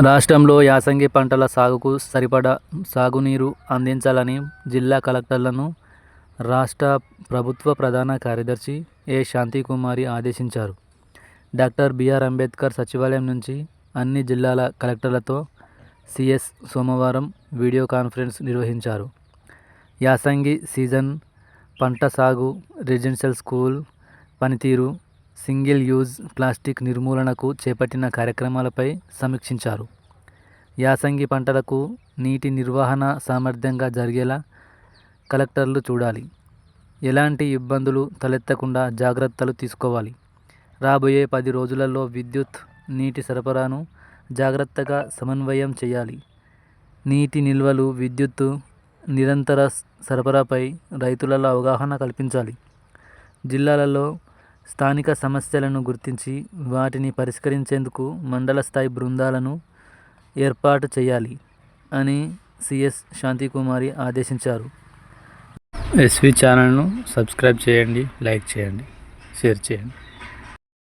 రాష్ట్రంలో యాసంగి పంటల సాగుకు సరిపడా సాగునీరు అందించాలని జిల్లా కలెక్టర్లను రాష్ట్ర ప్రభుత్వ ప్రధాన కార్యదర్శి ఏ శాంతికుమారి ఆదేశించారు. డాక్టర్ బిఆర్ అంబేద్కర్ సచివాలయం నుంచి అన్ని జిల్లాల కలెక్టర్లతో సిఎస్ సోమవారం వీడియో కాన్ఫరెన్స్ నిర్వహించారు. యాసంగి సీజన్ పంట సాగు రెసిడెన్షియల్ స్కూల్ పనితీరు సింగిల్ యూజ్ ప్లాస్టిక్ నిర్మూలనకు చేపట్టిన కార్యక్రమాలపై సమీక్షించారు. యాసంగి పంటలకు నీటి నిర్వహణ సామర్థ్యంగా జరిగేలా కలెక్టర్లు చూడాలి. ఎలాంటి ఇబ్బందులు తలెత్తకుండా జాగ్రత్తలు తీసుకోవాలి. రాబోయే పది రోజులలో విద్యుత్ నీటి సరఫరాను జాగ్రత్తగా సమన్వయం చేయాలి. నీటి నిల్వలు విద్యుత్తు నిరంతర సరఫరాపై రైతులలో అవగాహన కల్పించాలి. జిల్లాలలో స్థానిక సమస్యలను గుర్తించి వాటిని పరిష్కరించేందుకు మండల స్థాయి బృందాలను ఏర్పాటు చేయాలి అని సిఎస్ శాంతికుమారి ఆదేశించారు. ఎస్వి ఛానల్ను సబ్స్క్రైబ్ చేయండి లైక్ చేయండి షేర్ చేయండి.